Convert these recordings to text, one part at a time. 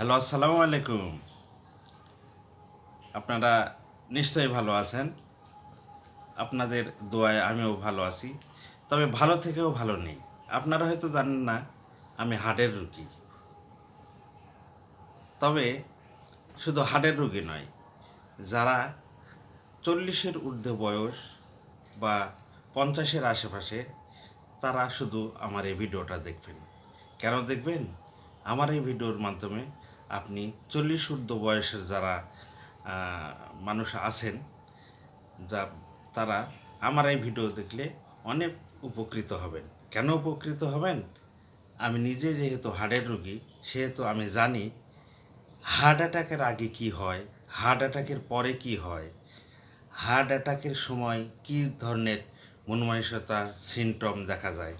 Hello, আসসালামু আলাইকুম। আপনারা নিশ্চয়ই ভালো আছেন। আপনাদের দোয়ায় আমিও ভালো আছি, তবে ভালো থেকেও ভালো নেই। আপনারা হয়তো জানেন না, আমি হার্টের রুগী। তবে শুধু হার্টের রুগী নয়, যারা চল্লিশের ঊর্ধ্বে বয়স বা পঞ্চাশের আশেপাশে, তারা শুধু আমার এই ভিডিওটা দেখবেন। কেন দেখবেন? আমার এই ভিডিওর মাধ্যমে আপনি চল্লিশ ঊর্ধ্ব বয়সের যারা মানুষ আছেন, যা তারা আমার এই ভিডিও দেখলে অনেক উপকৃত হবেন। কেন উপকৃত হবেন? আমি নিজে যেহেতু হার্টের রোগী, সেহেতু আমি জানি হার্ট অ্যাটাকের আগে কি হয়, হার্ট অ্যাটাকের পরে কি হয়, হার্ট অ্যাটাকের সময় কি ধরনের মনমানসিকতা, সিমটম দেখা যায়।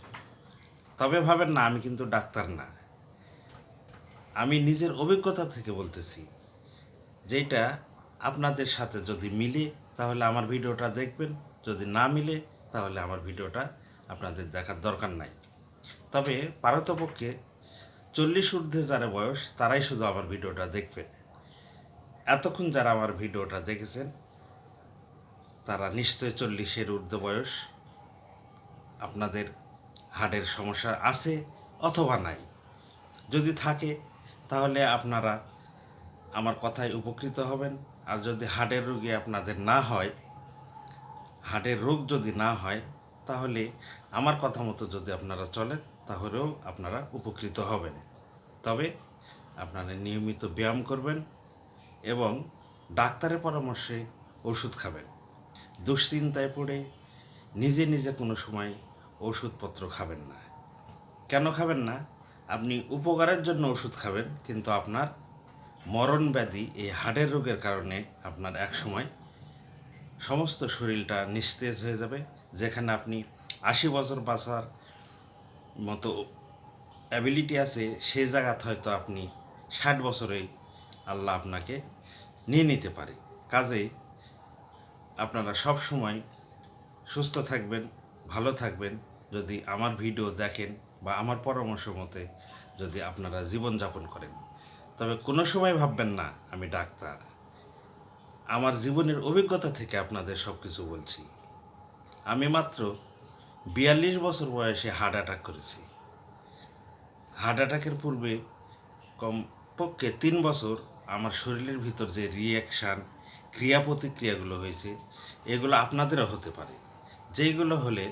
তবে ভাবেন না, আমি কিন্তু ডাক্তার না। আমি নিজের অভিজ্ঞতা থেকে বলতেছি যেটা আপনাদের সাথে যদি মিলে, তাহলে আমার ভিডিওটা দেখবেন। যদি না মিলে, তাহলে আমার ভিডিওটা আপনাদের দেখার দরকার নাই। তবে পারতপক্ষে চল্লিশ ঊর্ধ্বে যারা বয়স, তারাই শুধু আমার ভিডিওটা দেখবেন। এতক্ষণ যারা আমার ভিডিওটা দেখেছেন, তারা নিশ্চয় চল্লিশের ঊর্ধ্ব বয়স। আপনাদের হার্টের সমস্যা আছে অথবা নাই। যদি থাকে তাহলে আপনারা আমার কথায় উপকৃত হবেন। আর যদি হার্টের রোগী আপনাদের না হয় হার্টের রোগ যদি না হয়, তাহলে আমার কথা মতো যদি আপনারা চলেন, তাহলেও আপনারা উপকৃত হবেন। তবে আপনারা নিয়মিত ব্যায়াম করবেন এবং ডাক্তারের পরামর্শে ওষুধ খাবেন। দুশ্চিন্তায় পড়ে নিজে নিজে কোনো সময় ওষুধপত্র খাবেন না। কেন খাবেন না? আপনি উপকারের জন্য ওষুধ খাবেন, কিন্তু আপনার মরণ ব্যাধি, এই হার্টের রোগের কারণে আপনার এক সময় সমস্ত শরীরটা নিস্তেজ হয়ে যাবে। যেখানে আপনি আশি বছর বাঁচার মতো অ্যাবিলিটি আছে সেই জায়গাতে হয়তো আপনি ষাট বছরেই আল্লাহ আপনাকে নিয়ে নিতে পারে। কাজেই আপনারা সব সময় সুস্থ থাকবেন, ভালো থাকবেন। যদি আমার ভিডিও দেখেন বা আমার পরামর্শ মতে যদি আপনারা জীবনযাপন করেন, তবে কোনো সময় ভাববেন না, আমি ডাক্তার। আমার জীবনের অভিজ্ঞতা থেকে আপনাদের সব কিছু বলছি। আমি মাত্র বিয়াল্লিশ বছর বয়সে হার্ট অ্যাটাক করেছি। হার্ট অ্যাটাকের পূর্বে কমপক্ষে তিন বছর আমার শরীরের ভিতর যে রিয়াকশান ক্রিয়া প্রতিক্রিয়াগুলো হয়েছে, এগুলো আপনাদেরও হতে পারে। যেইগুলো হলে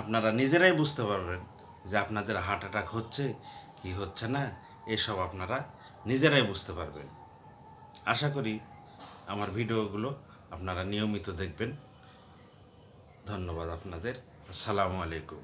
আপনারা নিজেরাই বুঝতে পারবেন যে আপনাদের হার্ট অ্যাটাক হচ্ছে কি হচ্ছে না, এসব আপনারা নিজেরাই বুঝতে পারবেন। আশা করি আমার ভিডিওগুলো আপনারা নিয়মিত দেখবেন। ধন্যবাদ আপনাদের। আসসালামু আলাইকুম।